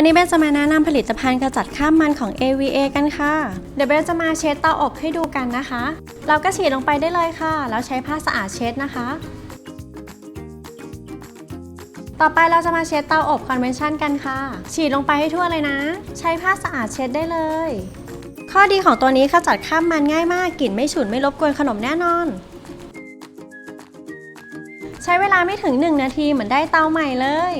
วันนี้เบนจะมาแนะนำผลิตภัณฑ์กระจัดคราบมันของ AVA กันค่ะ เดี๋ยวเบนจะมาเช็ดเตาอบให้ดูกันนะคะ เราก็ฉีดลงไปได้เลยค่ะ แล้วใช้ผ้าสะอาดเช็ดนะคะ ต่อไปเราจะมาเช็ดเตาอบคอนเวนชั่นกันค่ะ ฉีดลงไปให้ทั่วเลยนะ ใช้ผ้าสะอาดเช็ดได้เลย ข้อดีของตัวนี้ขจัดคราบมันง่ายมาก กลิ่นไม่ฉุนไม่รบกวนขนมแน่นอน ใช้เวลาไม่ถึง 1 นาทีเหมือนได้เตาใหม่เลย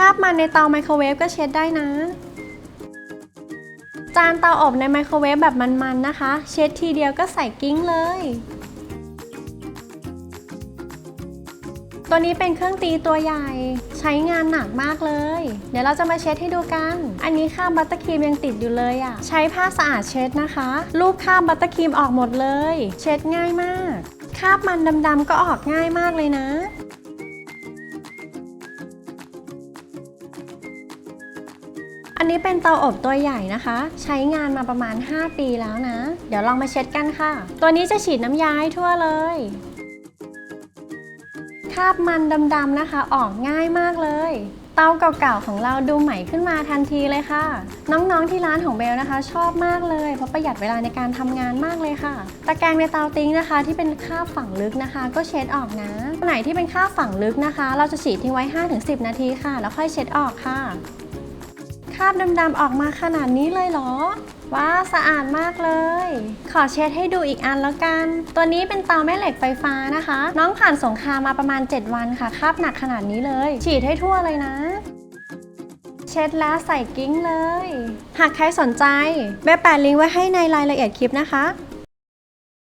คราบมันในเตาไมโครเวฟก็เช็ดได้นะ จานเตาอบในไมโครเวฟแบบมันๆนะคะ เช็ดทีเดียวก็ใส่กิ้งเลย ตัวนี้เป็นเครื่องตีตัวใหญ่ ใช้งานหนักมากเลย เดี๋ยวเราจะมาเช็ดให้ดูกัน อันนี้คราบบัตเตอร์ครีมยังติดอยู่เลยอะ่ะ ใช้ผ้าสะอาดเช็ดนะคะ ลูบคราบบัตเตอร์ครีมออกหมดเลย เช็ดง่ายมาก คราบมันดำๆก็ออกง่ายมากเลยนะ อันนี้เป็นเตาอบตัวใหญ่นะคะ ใช้งานมาประมาณ 5 ปีแล้วนะ เดี๋ยวลองมาเช็ดกันค่ะ ตัวนี้จะฉีดน้ำยาให้ทั่วเลยคราบมันดำๆนะคะ ออกง่ายมากเลย เตาเก่าๆของเราดูใหม่ขึ้นมาทันทีเลยค่ะ น้องๆที่ร้านของเบลนะคะ ชอบมากเลย เพราะประหยัดเวลาในการทำงานมากเลยค่ะ ตะแกรงในเตาติ้งนะคะ ที่เป็นคราบฝังลึกนะคะ ก็เช็ดออกนะไหนที่เป็นคราบฝังลึกนะคะ เราจะฉีดทิ้งไว้ 5-10 นาทีค่ะ แล้วค่อยเช็ดออกค่ะ คราบดำๆออกมาขนาดนี้เลยเหรอ ว้าสะอาดมากเลย ขอเช็ดให้ดูอีกอันแล้วกัน ตัวนี้เป็นเตาแม่เหล็กไฟฟ้านะคะ น้องผ่านสงครามมาประมาณ 7 วันค่ะคราบหนักขนาดนี้เลย ฉีดให้ทั่วเลยนะ เช็ดแล้วใส่กิ้งเลย หากใครสนใจแม่แปะลิงก์ไว้ให้ในรายละเอียดคลิปนะคะ